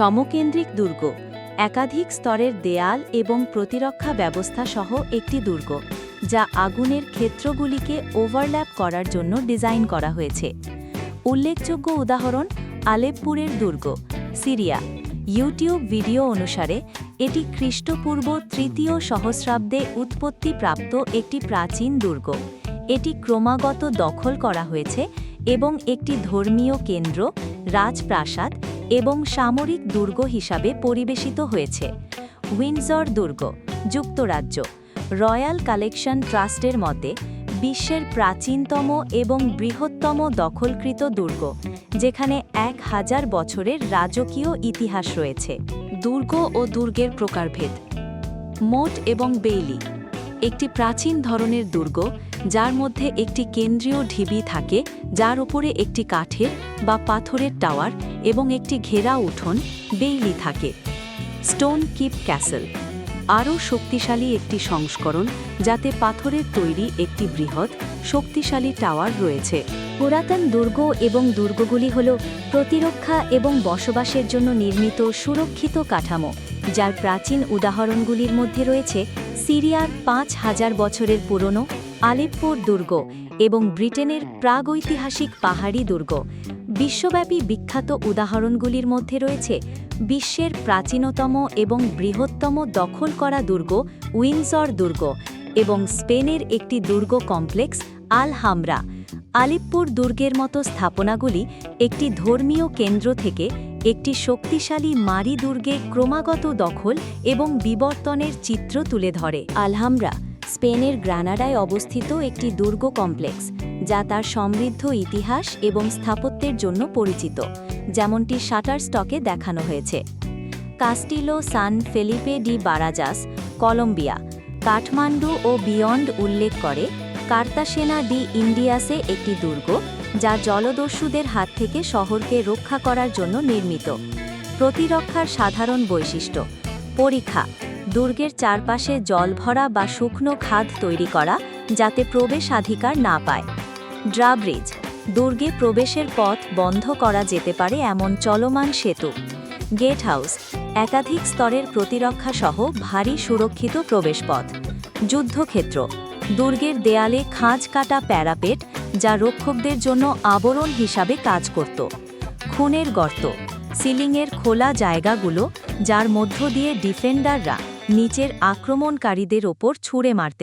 সমকেন্দ্রিক দুর্গ, একাধিক স্তরের দেয়াল এবং প্রতিরক্ষা ব্যবস্থা সহ একটি দুর্গ, যা আগুনের ক্ষেত্রগুলিকে ওভারল্যাপ করার জন্য ডিজাইন করা হয়েছে। উল্লেখযোগ্য উদাহরণ, আলেপপুরের দুর্গ, সিরিয়া। ইউটিউব ভিডিও অনুসারে, এটি খ্রিস্টপূর্ব তৃতীয় সহস্রাব্দে উৎপত্তিপ্রাপ্ত একটি প্রাচীন দুর্গ। এটি ক্রমাগত দখল করা হয়েছে এবং একটি ধর্মীয় কেন্দ্র, রাজপ্রাসাদ এবং সামরিক দুর্গ হিসাবে পরিবেশিত হয়েছে। উইন্ডজর দুর্গ, যুক্তরাজ্য, রয়্যাল কালেকশন ট্রাস্টের মতে, বিশ্বের প্রাচীনতম এবং বৃহত্তম দখলকৃত দুর্গ, যেখানে এক হাজার বছরের রাজকীয় ইতিহাস রয়েছে। দুর্গ ও দুর্গের প্রকারভেদ। মোট এবং বেইলি। একটি প্রাচীন ধরনের দুর্গ, যার মধ্যে একটি কেন্দ্রীয় ঢিবি থাকে, যার উপরে একটি কাঠের বা পাথরের টাওয়ার এবং একটি ঘেরা উঠোন, বেইলি থাকে। স্টোন কিপ ক্যাসেল আরও শক্তিশালী একটি সংস্করণ, যাতে পাথরের তৈরি একটি বৃহৎ, শক্তিশালী টাওয়ার রয়েছে। পুরাতন দুর্গ এবং দুর্গগুলি হল প্রতিরক্ষা এবং বসবাসের জন্য নির্মিত সুরক্ষিত কাঠামো, যার প্রাচীন উদাহরণগুলির মধ্যে রয়েছে সিরিয়ার পাঁচ হাজার বছরের পুরনো আলেপ্পোর দুর্গ এবং ব্রিটেনের প্রাগৈতিহাসিক পাহাড়ি দুর্গ। বিশ্বব্যাপী বিখ্যাত উদাহরণগুলির মধ্যে রয়েছে বিশ্বের প্রাচীনতম এবং বৃহত্তম দখল করা দুর্গ উইন্সর দুর্গ এবং স্পেনের একটি দুর্গ কমপ্লেক্স আল হামরা। আলিপ্পুর দুর্গের মতো স্থাপনাগুলি একটি ধর্মীয় কেন্দ্র থেকে একটি শক্তিশালী মারি দুর্গে ক্রমাগত দখল এবং বিবর্তনের চিত্র তুলে ধরে। আলহামরা, স্পেনের গ্রানাডায় অবস্থিত একটি দুর্গ কমপ্লেক্স, যা তার সমৃদ্ধ ইতিহাস এবং স্থাপত্যের জন্য পরিচিত, যেমনটি শাটার স্টকে দেখানো হয়েছে। Castillo San Felipe de Barajas, Colombia, Kathmandu ও বিয়ন্ড উল্লেখ করে কার্তাসেনা ডি ইন্ডিয়াসে একটি দুর্গ যা জলদস্যুদের হাত থেকে শহরকে রক্ষা করার জন্য নির্মিত। প্রতিরক্ষার সাধারণ বৈশিষ্ট্য, পরীক্ষা, দুর্গের চারপাশে জল ভরা বা শুকনো খাদ তৈরি করা যাতে প্রবেশাধিকার না পায়। ড্রাব্রিজ, দুর্গে প্রবেশের পথ বন্ধ করা যেতে পারে এমন চলমান সেতু। গেট হাউস একাধিক স্তরের প্রতিরক্ষা সহ ভারী সুরক্ষিত প্রবেশপথ। যুদ্ধক্ষেত্র, দুর্গের দেয়ালে খাঁজ কাটা প্যারাপেট যা রক্ষকদের জন্য আবরণ হিসাবে কাজ করত। খুনের গর্ত, সিলিংয়ের খোলা জায়গাগুলো, যার মধ্য দিয়ে ডিফেন্ডাররা নিচের আক্রমণকারীদের ওপর ছুঁড়ে মারতে